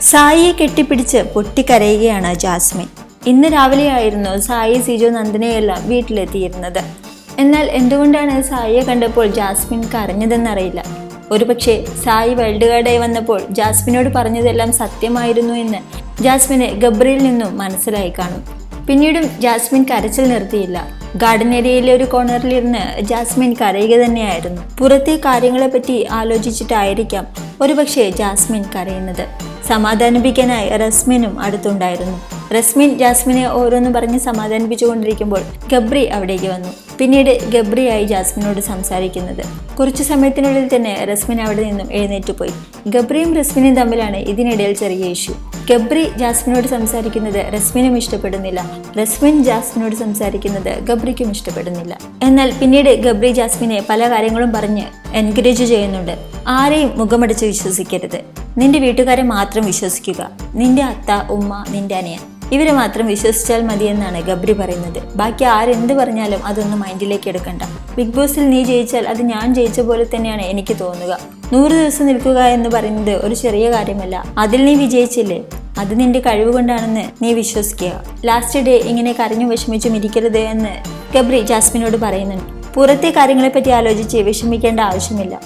സായിയെ കെട്ടിപ്പിടിച്ച് പൊട്ടിക്കരയുകയാണ് ജാസ്മിൻ. ഇന്ന് രാവിലെയായിരുന്നു സായി സിജോ നന്ദനയെല്ലാം വീട്ടിലെത്തിയിരുന്നത്. എന്നാൽ എന്തുകൊണ്ടാണ് സായിയെ കണ്ടപ്പോൾ ജാസ്മിൻ കരഞ്ഞതെന്നറിയില്ല. ഒരുപക്ഷെ സായി വേൾഡ് കാർഡായി വന്നപ്പോൾ ജാസ്മിനോട് പറഞ്ഞതെല്ലാം സത്യമായിരുന്നു എന്ന് ജാസ്മിന് ഗബ്രിയിൽ നിന്നും മനസ്സിലായി കാണും. പിന്നീടും ജാസ്മിൻ കരച്ചിൽ നിർത്തിയില്ല. ഗാർഡൻ ഏരിയയിലെ ഒരു കോർണറിലിരുന്ന് ജാസ്മിൻ കരയുക തന്നെയായിരുന്നു. പുറത്തെ കാര്യങ്ങളെപ്പറ്റി ആലോചിച്ചിട്ടായിരിക്കാം ഒരുപക്ഷെ ജാസ്മിൻ കരയുന്നത്. സമാധാനിപ്പിക്കാനായി റസ്മിനും അടുത്തുണ്ടായിരുന്നു. റസ്മിൻ ജാസ്മിനെ ഓരോന്ന് പറഞ്ഞ് സമാധാനിപ്പിച്ചുകൊണ്ടിരിക്കുമ്പോൾ ഗബ്രി അവിടേക്ക് വന്നു. പിന്നീട് ഗബ്രിയായി ജാസ്മിനോട് സംസാരിക്കുന്നത്. കുറച്ചു സമയത്തിനുള്ളിൽ തന്നെ റസ്മിൻ അവിടെ നിന്നും എഴുന്നേറ്റ് പോയി. ഗബ്രിയും റസ്മിനും തമ്മിലാണ് ഇതിനിടയിൽ ചെറിയ ഇഷ്യൂ. ഗബ്രി ജാസ്മിനോട് സംസാരിക്കുന്നത് റസ്മിനും ഇഷ്ടപ്പെടുന്നില്ല. റസ്മിൻ ജാസ്മിനോട് സംസാരിക്കുന്നത് ഗബ്രിക്കും ഇഷ്ടപ്പെടുന്നില്ല. എന്നാൽ പിന്നീട് ഗബ്രി ജാസ്മിനെ പല കാര്യങ്ങളും പറഞ്ഞ് എൻകറേജ് ചെയ്യുന്നുണ്ട്. ആരെയും മുഖമടച്ച് വിശ്വസിക്കരുത്. നിന്റെ വീട്ടുകാരെ മാത്രം വിശ്വസിക്കുക. നിന്റെ അത്ത ഉമ്മ നിന്റെ അനിയൻ. ഇവരെ മാത്രം വിശ്വസിച്ചാൽ മതിയെന്നാണ് ഗബ്രി പറയുന്നത്. ബാക്കി ആരെന്ത് പറഞ്ഞാലും അതൊന്നും മൈൻഡിലേക്ക് എടുക്കണ്ട. ബിഗ് ബോസിൽ നീ ജയിച്ചാൽ അത് ഞാൻ ജയിച്ച പോലെ തന്നെയാണ് എനിക്ക് തോന്നുക. നൂറ് ദിവസം നിൽക്കുക എന്ന് പറയുന്നത് ഒരു ചെറിയ കാര്യമല്ല. അതിൽ നീ വിജയിച്ചില്ലേ? അത് നിന്റെ കഴിവ് കൊണ്ടാണെന്ന് നീ വിശ്വസിക്കുക. ലാസ്റ്റ് ഡേ ഇങ്ങനെ കരഞ്ഞു വിഷമിച്ചും ഇരിക്കരുത് എന്ന് ഗബ്രി ജാസ്മിനോട് പറയുന്നുണ്ട്. പുറത്തെ കാര്യങ്ങളെപ്പറ്റി ആലോചിച്ച് വിഷമിക്കേണ്ട ആവശ്യമില്ല.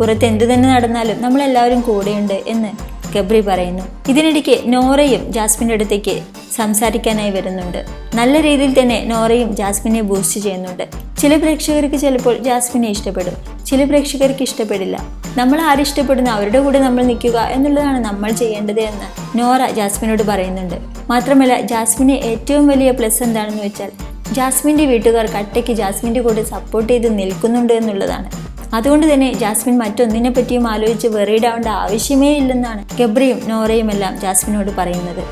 പുറത്ത് എന്തു തന്നെ നടന്നാലും നമ്മളെല്ലാവരും കൂടെയുണ്ട് എന്ന് ഗബ്രി പറയുന്നു. ഇതിനിടയ്ക്ക് നോറയും ജാസ്മിന്റെ അടുത്തേക്ക് സംസാരിക്കാനായി വരുന്നുണ്ട്. നല്ല രീതിയിൽ തന്നെ നോറയും ജാസ്മിനെ ബൂസ്റ്റ് ചെയ്യുന്നുണ്ട്. ചില പ്രേക്ഷകർക്ക് ചിലപ്പോൾ ജാസ്മിനെ ഇഷ്ടപ്പെടും. ചില പ്രേക്ഷകർക്ക് ഇഷ്ടപ്പെടില്ല. നമ്മൾ ആരിഷ്ടപ്പെടുന്നു അവരുടെ കൂടെ നമ്മൾ നിൽക്കുക എന്നുള്ളതാണ് നമ്മൾ ചെയ്യേണ്ടത് എന്ന് നോറ ജാസ്മിനോട് പറയുന്നുണ്ട്. മാത്രമല്ല ജാസ്മിനെ ഏറ്റവും വലിയ പ്ലസ് എന്താണെന്ന് വെച്ചാൽ ജാസ്മിന്റെ വീട്ടുകാർ കട്ടയ്ക്ക് ജാസ്മിന്റെ കൂടെ സപ്പോർട്ട് ചെയ്ത് നിൽക്കുന്നുണ്ട് എന്നുള്ളതാണ്. അതുകൊണ്ട് തന്നെ ജാസ്മിൻ മറ്റൊന്നിനെ പറ്റിയും ആലോചിച്ച് വെറിയിടാവേണ്ട ആവശ്യമേ ഇല്ലെന്നാണ് ഗബ്രിയും നോറയും എല്ലാം ജാസ്മിനോട് പറയുന്നത്.